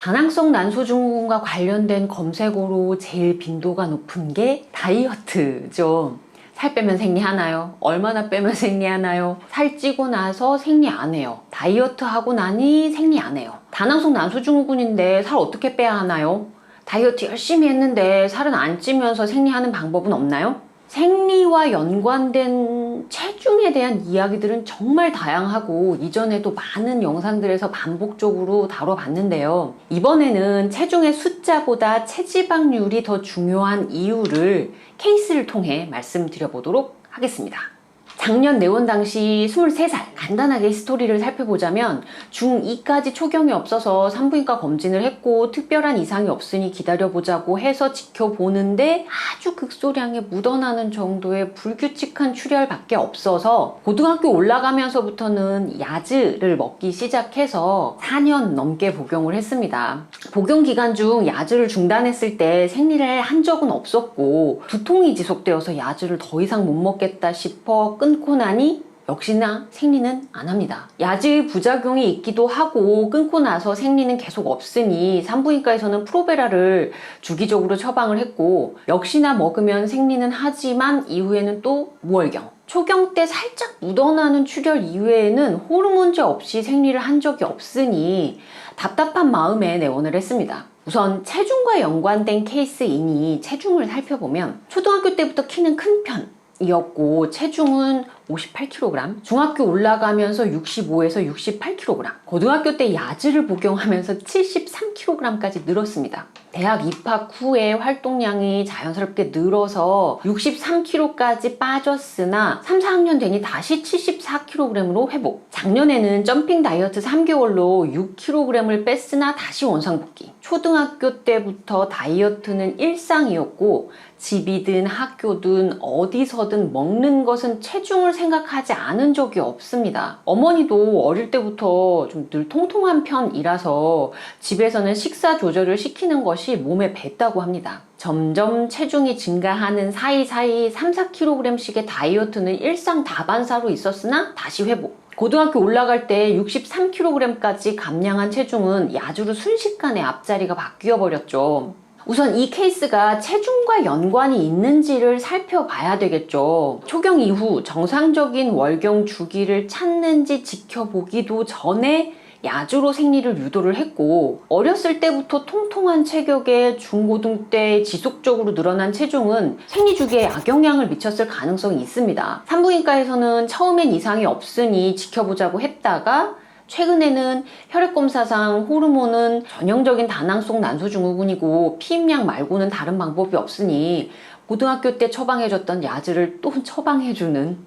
다낭성 난소증후군과 관련된 검색어로 제일 빈도가 높은 게 다이어트죠. 살 빼면 생리하나요? 얼마나 빼면 생리하나요? 살 찌고 나서 생리 안 해요. 다이어트 하고 나니 생리 안 해요. 다낭성 난소증후군인데 살 어떻게 빼야 하나요? 다이어트 열심히 했는데 살은 안 찌면서 생리하는 방법은 없나요? 생리와 연관된 체중에 대한 이야기들은 정말 다양하고 이전에도 많은 영상들에서 반복적으로 다뤄봤는데요. 이번에는 체중의 숫자보다 체지방률이 더 중요한 이유를 케이스를 통해 말씀드려보도록 하겠습니다. 작년 내원 당시 23살 간단하게 스토리를 살펴보자면 중2까지 초경이 없어서 산부인과 검진을 했고 특별한 이상이 없으니 기다려보자고 해서 지켜보는데 아주 극소량의 묻어나는 정도의 불규칙한 출혈밖에 없어서 고등학교 올라가면서부터는 야즈를 먹기 시작해서 4년 넘게 복용을 했습니다. 복용 기간 중 야즈를 중단했을 때 생리를 한 적은 없었고 두통이 지속되어서 야즈를 더 이상 못 먹겠다 싶어 끊고 나니 역시나 생리는 안 합니다. 야즈의 부작용이 있기도 하고 끊고 나서 생리는 계속 없으니 산부인과에서는 프로베라를 주기적으로 처방을 했고 역시나 먹으면 생리는 하지만 이후에는 또 무월경. 초경 때 살짝 묻어나는 출혈 이외에는 호르몬제 없이 생리를 한 적이 없으니 답답한 마음에 내원을 했습니다. 우선 체중과 연관된 케이스이니 체중을 살펴보면 초등학교 때부터 키는 큰 편. 이었고 체중은 58kg, 중학교 올라가면서 65에서 68kg, 고등학교 때 야즈를 복용하면서 73kg까지 늘었습니다. 대학 입학 후에 활동량이 자연스럽게 늘어서 63kg까지 빠졌으나 3, 4학년 되니 다시 74kg으로 회복. 작년에는 점핑 다이어트 3개월로 6kg을 뺐으나 다시 원상복귀. 초등학교 때부터 다이어트는 일상이었고 집이든 학교든 어디서든 먹는 것은 체중을 생각하지 않은 적이 없습니다. 어머니도 어릴 때부터 좀 늘 통통한 편이라서 집에서는 식사 조절을 시키는 것이 몸에 뱄다고 합니다. 점점 체중이 증가하는 사이사이 3, 4kg씩의 다이어트는 일상 다반사로 있었으나 다시 회복. 고등학교 올라갈 때 63kg까지 감량한 체중은 야주로 순식간에 앞자리가 바뀌어 버렸죠. 우선 이 케이스가 체중과 연관이 있는지를 살펴봐야 되겠죠. 초경 이후 정상적인 월경 주기를 찾는지 지켜보기도 전에 야주로 생리를 유도를 했고 어렸을 때부터 통통한 체격에 중고등 때 지속적으로 늘어난 체중은 생리 주기에 악영향을 미쳤을 가능성이 있습니다. 산부인과에서는 처음엔 이상이 없으니 지켜보자고 했다가 최근에는 혈액검사상 호르몬은 전형적인 다낭성 난소증후군이고 피임약 말고는 다른 방법이 없으니 고등학교 때 처방해줬던 야즈를 또 처방해주는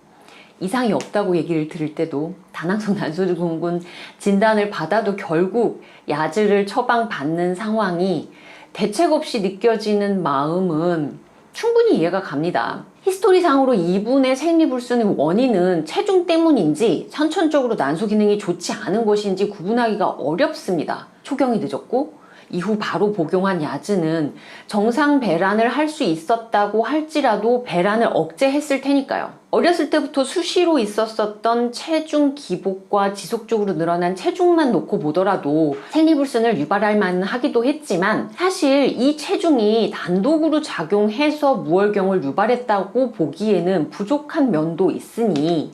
이상이 없다고 얘기를 들을 때도 다낭성 난소증후군 진단을 받아도 결국 야즈를 처방받는 상황이 대책 없이 느껴지는 마음은 충분히 이해가 갑니다. 히스토리상으로 이분의 생리불순의 원인은 체중 때문인지 선천적으로 난소 기능이 좋지 않은 것인지 구분하기가 어렵습니다. 초경이 늦었고 이후 바로 복용한 야즈는 정상 배란을 할 수 있었다고 할지라도 배란을 억제했을 테니까요. 어렸을 때부터 수시로 있었었던 체중 기복과 지속적으로 늘어난 체중만 놓고 보더라도 생리불순을 유발할 만은 하기도 했지만 사실 이 체중이 단독으로 작용해서 무월경을 유발했다고 보기에는 부족한 면도 있으니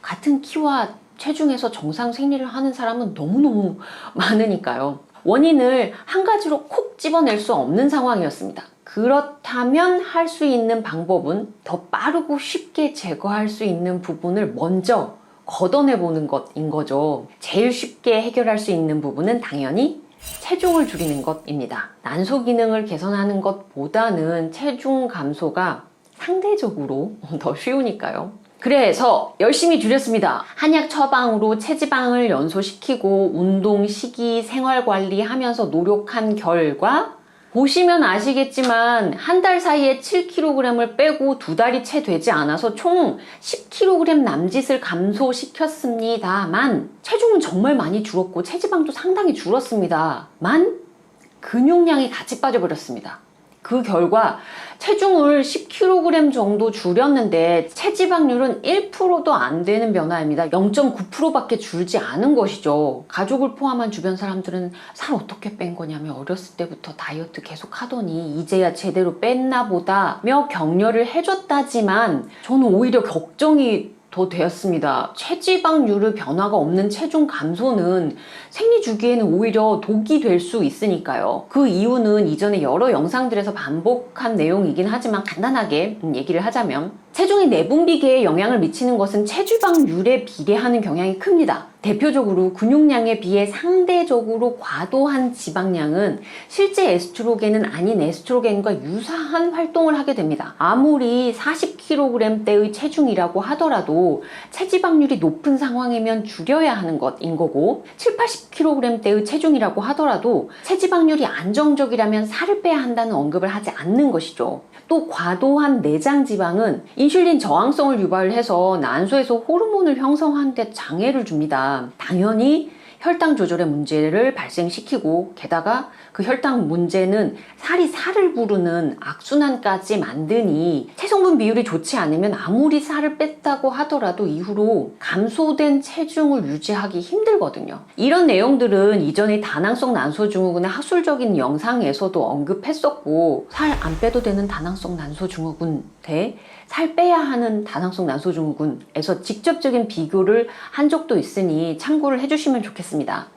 같은 키와 체중에서 정상 생리를 하는 사람은 너무너무 많으니까요. 원인을 한 가지로 콕 집어낼 수 없는 상황이었습니다. 그렇다면 할 수 있는 방법은 더 빠르고 쉽게 제거할 수 있는 부분을 먼저 걷어내 보는 것인 거죠. 제일 쉽게 해결할 수 있는 부분은 당연히 체중을 줄이는 것입니다. 난소 기능을 개선하는 것보다는 체중 감소가 상대적으로 더 쉬우니까요. 그래서 열심히 줄였습니다. 한약 처방으로 체지방을 연소시키고 운동, 식이, 생활 관리하면서 노력한 결과 보시면 아시겠지만 한 달 사이에 7kg을 빼고 두 달이 채 되지 않아서 총 10kg 남짓을 감소시켰습니다만 체중은 정말 많이 줄었고 체지방도 상당히 줄었습니다만 근육량이 같이 빠져버렸습니다. 그 결과 체중을 10kg 정도 줄였는데 체지방률은 1%도 안 되는 변화입니다. 0.9%밖에 줄지 않은 것이죠. 가족을 포함한 주변 사람들은 살 어떻게 뺀 거냐며 어렸을 때부터 다이어트 계속 하더니 이제야 제대로 뺐나 보다며 격려를 해줬다지만 저는 오히려 걱정이 더 되었습니다. 체지방률의 변화가 없는 체중 감소는 생리 주기에는 오히려 독이 될 수 있으니까요. 그 이유는 이전에 여러 영상들에서 반복한 내용이긴 하지만 간단하게 음, 얘기를 하자면 체중의 내분비계에 영향을 미치는 것은 체지방률에 비례하는 경향이 큽니다. 대표적으로 근육량에 비해 상대적으로 과도한 지방량은 실제 에스트로겐은 아닌 에스트로겐과 유사한 활동을 하게 됩니다. 아무리 40kg대의 체중이라고 하더라도 체지방률이 높은 상황이면 줄여야 하는 것인 거고 7, 80kg대의 체중이라고 하더라도 체지방률이 안정적이라면 살을 빼야 한다는 언급을 하지 않는 것이죠. 또 과도한 내장 지방은 인슐린 저항성을 유발해서 난소에서 호르몬을 형성하는 데 장애를 줍니다. 당연히 혈당 조절의 문제를 발생시키고 게다가 그 혈당 문제는 살이 살을 부르는 악순환까지 만드니 체성분 비율이 좋지 않으면 아무리 살을 뺐다고 하더라도 이후로 감소된 체중을 유지하기 힘들거든요. 이런 내용들은 이전에 다낭성 난소증후군의 학술적인 영상에서도 언급했었고 살 안 빼도 되는 다낭성 난소증후군 대살 빼야 하는 다낭성 난소증후군에서 직접적인 비교를 한 적도 있으니 참고를 해주시면 좋겠습니다.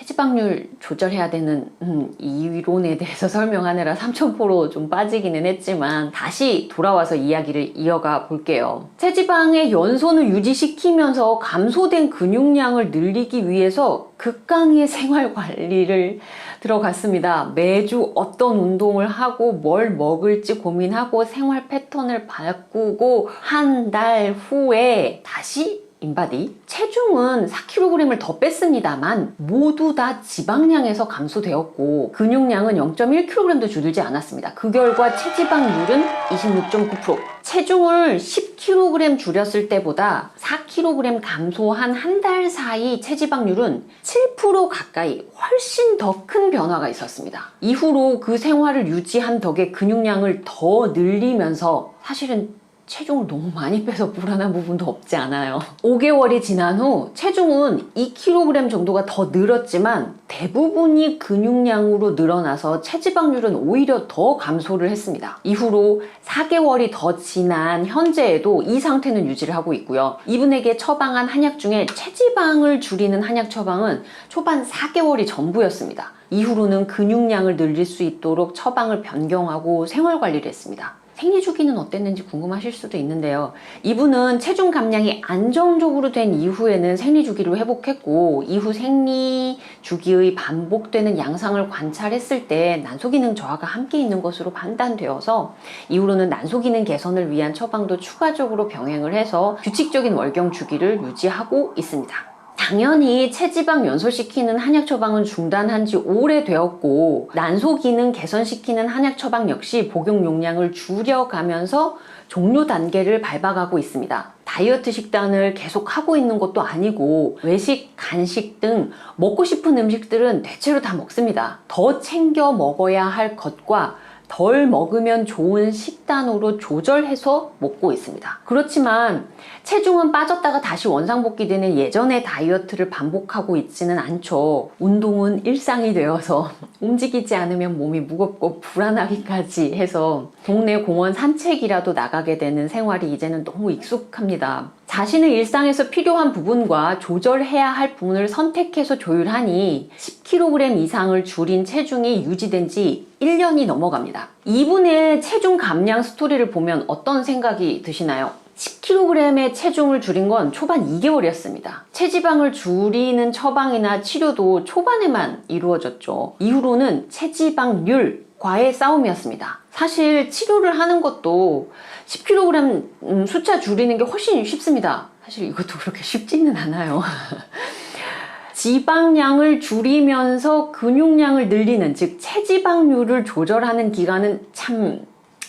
체지방률 조절해야 되는 음, 이 이론에 대해서 설명하느라 삼천포로 좀 빠지기는 했지만 다시 돌아와서 이야기를 이어가 볼게요. 체지방의 연손을 유지시키면서 감소된 근육량을 늘리기 위해서 극강의 생활 관리를 들어갔습니다. 매주 어떤 운동을 하고 뭘 먹을지 고민하고 생활 패턴을 바꾸고 한 달 후에 다시 인바디 체중은 4kg을 더 뺐습니다만 모두 다 지방량에서 감소되었고 근육량은 0.1kg도 줄지 않았습니다. 그 결과 체지방률은 26.9% 체중을 10kg 줄였을 때보다 4kg 감소한 한 달 사이 체지방률은 7% 가까이 훨씬 더 큰 변화가 있었습니다. 이후로 그 생활을 유지한 덕에 근육량을 더 늘리면서 사실은 체중을 너무 많이 빼서 불안한 부분도 없지 않아요. 5개월이 지난 후 체중은 2kg 정도가 더 늘었지만 대부분이 근육량으로 늘어나서 체지방률은 오히려 더 감소를 했습니다. 이후로 4개월이 더 지난 현재에도 이 상태는 유지를 하고 있고요. 이분에게 처방한 한약 중에 체지방을 줄이는 한약 처방은 초반 4개월이 전부였습니다. 이후로는 근육량을 늘릴 수 있도록 처방을 변경하고 생활 관리를 했습니다. 생리 주기는 어땠는지 궁금하실 수도 있는데요. 이분은 체중 감량이 안정적으로 된 이후에는 생리 주기로 회복했고 이후 생리 주기의 반복되는 양상을 관찰했을 때 난소 기능 저하가 함께 있는 것으로 판단되어서 이후로는 난소 기능 개선을 위한 처방도 추가적으로 병행을 해서 규칙적인 월경 주기를 유지하고 있습니다. 당연히 체지방 연소시키는 한약 처방은 중단한 지 오래되었고 난소 기능 개선시키는 한약 처방 역시 복용 용량을 줄여가면서 종료 단계를 밟아가고 있습니다. 다이어트 식단을 계속 하고 있는 것도 아니고 외식, 간식 등 먹고 싶은 음식들은 대체로 다 먹습니다. 더 챙겨 먹어야 할 것과 덜 먹으면 좋은 식단으로 조절해서 먹고 있습니다. 그렇지만 체중은 빠졌다가 다시 원상복귀 되는 예전의 다이어트를 반복하고 있지는 않죠. 운동은 일상이 되어서 움직이지 않으면 몸이 무겁고 불안하기까지 해서 동네 공원 산책이라도 나가게 되는 생활이 이제는 너무 익숙합니다. 자신의 일상에서 필요한 부분과 조절해야 할 부분을 선택해서 조율하니 10kg 이상을 줄인 체중이 유지된 지 1년이 넘어갑니다. 이분의 체중 감량 스토리를 보면 어떤 생각이 드시나요? 10kg의 체중을 줄인 건 초반 2개월이었습니다. 체지방을 줄이는 처방이나 치료도 초반에만 이루어졌죠. 이후로는 체지방률, 과의 싸움이었습니다. 사실 치료를 하는 것도 10kg 음, 숫자 줄이는 게 훨씬 쉽습니다. 사실 이것도 그렇게 쉽지는 않아요. 지방량을 줄이면서 근육량을 늘리는 즉 체지방률을 조절하는 기간은 참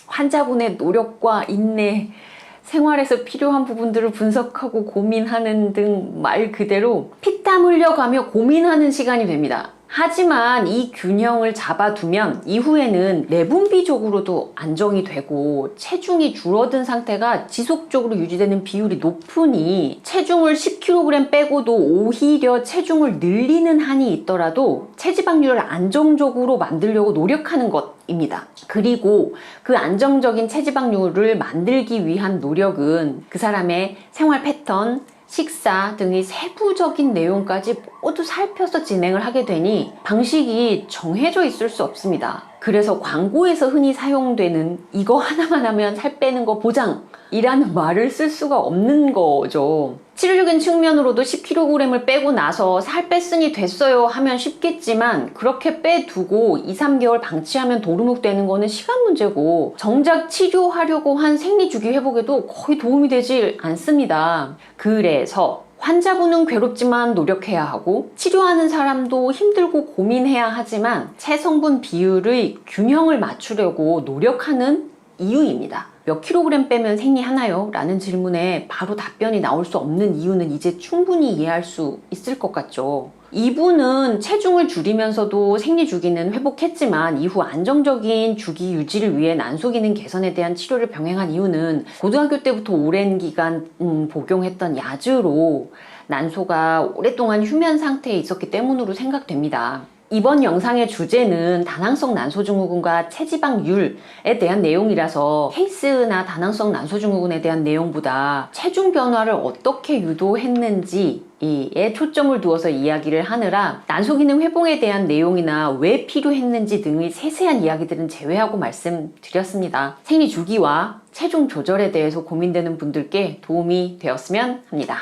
환자분의 노력과 인내 생활에서 필요한 부분들을 분석하고 고민하는 등 말 그대로 피땀 흘려가며 고민하는 시간이 됩니다. 하지만 이 균형을 잡아두면 이후에는 내분비적으로도 안정이 되고 체중이 줄어든 상태가 지속적으로 유지되는 비율이 높으니 체중을 10kg 빼고도 오히려 체중을 늘리는 한이 있더라도 체지방률을 안정적으로 만들려고 노력하는 것 입니다. 그리고 그 안정적인 체지방률을 만들기 위한 노력은 그 사람의 생활 패턴, 식사 등의 세부적인 내용까지 모두 살펴서 진행을 하게 되니 방식이 정해져 있을 수 없습니다. 그래서 광고에서 흔히 사용되는 이거 하나만 하면 살 빼는 거 보장 이라는 말을 쓸 수가 없는 거죠. 치료적인 측면으로도 10kg을 빼고 나서 살 뺐으니 됐어요 하면 쉽겠지만 그렇게 빼두고 2, 3개월 방치하면 도루묵 되는 거는 시간 문제고 정작 치료하려고 한 생리주기 회복에도 거의 도움이 되지 않습니다. 그래서 환자분은 괴롭지만 노력해야 하고 치료하는 사람도 힘들고 고민해야 하지만 체성분 비율의 균형을 맞추려고 노력하는 이유입니다. 몇 킬로그램 빼면 생리하나요? 라는 질문에 바로 답변이 나올 수 없는 이유는 이제 충분히 이해할 수 있을 것 같죠. 이분은 체중을 줄이면서도 생리 주기는 회복했지만 이후 안정적인 주기 유지를 위해 난소 기능 개선에 대한 치료를 병행한 이유는 고등학교 때부터 오랜 기간 음, 복용했던 야즈로 난소가 오랫동안 휴면 상태에 있었기 때문으로 생각됩니다. 이번 영상의 주제는 다낭성 난소증후군과 체지방률에 대한 내용이라서 헬스나 다낭성 난소증후군에 대한 내용보다 체중 변화를 어떻게 유도했는지 이에 초점을 두어서 이야기를 하느라 난소 기능 회복에 대한 내용이나 왜 필요했는지 등의 세세한 이야기들은 제외하고 말씀드렸습니다. 생리 주기와 체중 조절에 대해서 고민되는 분들께 도움이 되었으면 합니다.